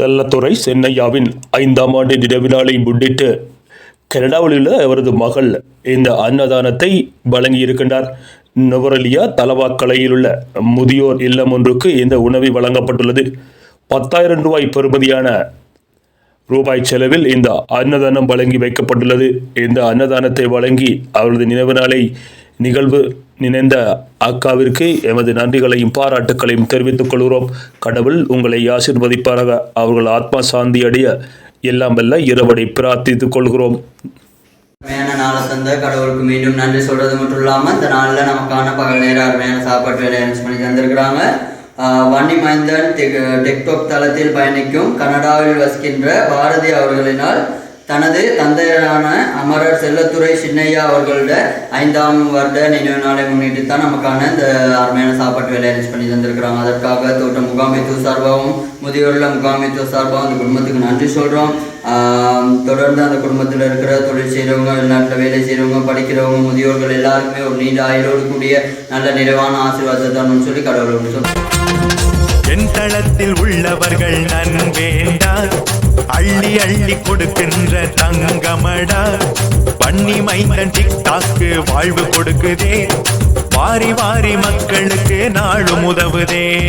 செல்லத்துறை சென்னையாவின் ஐந்தாம் ஆண்டு நினைவு நாளை முன்னிட்டு கனடாவில் உள்ள அவரது மகள் இந்த அன்னதானத்தை வழங்கியிருக்கின்றார். நுவரலியா தலவாக்கலையில் உள்ள முதியோர் இல்லம் ஒன்றுக்கு இந்த உணவை வழங்கப்பட்டுள்ளது. பத்தாயிரம் ரூபாய் பெறுமதியான ரூபாய் செலவில் இந்த அன்னதானம் வழங்கி வைக்கப்பட்டுள்ளது. இந்த அன்னதானத்தை வழங்கி அவரது நினைவு நாளை நிகழ்வு நினைந்த அக்காவிற்கு எமது நன்றிகளையும் பாராட்டுக்களையும் தெரிவித்துக் கொள்கிறோம். கடவுள் உங்களை ஆசிர்வதிப்பாராக. அவர்கள் ஆத்மா சாந்தி அடைய எல்லாம் வல்ல இரவடை பிரார்த்தித்துக் கொள்கிறோம். அருமையான நாளை தந்த கடவுளுக்கு மீண்டும் நன்றி சொல்றது மட்டும் இல்லாம இந்த நாளில் நமக்கான பகல் நேர அருமையான சாப்பாட்டு வேலை அரேஞ்ச் பண்ணி தந்திருக்கிறாங்க. ஆஹ் வன்னி மைந்தன் டெக்- தளத்தில் பயணிக்கும் கனடாவில் வசிக்கின்ற பாரதி அவர்களினால் தனது தந்தையரான அமரர் செல்லத்துறை சின்னையா அவர்களோட ஐந்தாம் வருட நினைவு நாளை முன்னிட்டு தான் நமக்கான இந்த அருமையான சாப்பாட்டு வேலை அரேஞ்ச் பண்ணி தந்திருக்கிறாங்க. அதற்காக தோட்ட முகாமைத்துவ சார்பாகவும் முதியோர்ல முகாமைத்துவ சார்பாகவும் அந்த குடும்பத்துக்கு நன்றி சொல்றோம். தொடர்ந்து அந்த குடும்பத்தில் இருக்கிற தொழில் செய்கிறவங்க வெளிநாட்டில் வேலை செய்கிறவங்க படிக்கிறவங்க முதியோர்கள் எல்லாருக்குமே ஒரு நீண்ட ஆயுளோடு கூடிய நல்ல நிறைவான ஆசீர்வாதத்தான்னு சொல்லி கடவுளோடு சொல்றோம் தென்தளத்தில் உள்ளவர்கள் நன்வேண்டா அள்ளி அள்ளி கொடுக்கின்ற தங்கமடா. பண்ணி மைந்தன் டிக்டாக்கு வாழ்வு கொடுக்குதே. வாரி வாரி மக்களுக்கு நாளும் உதவுதே.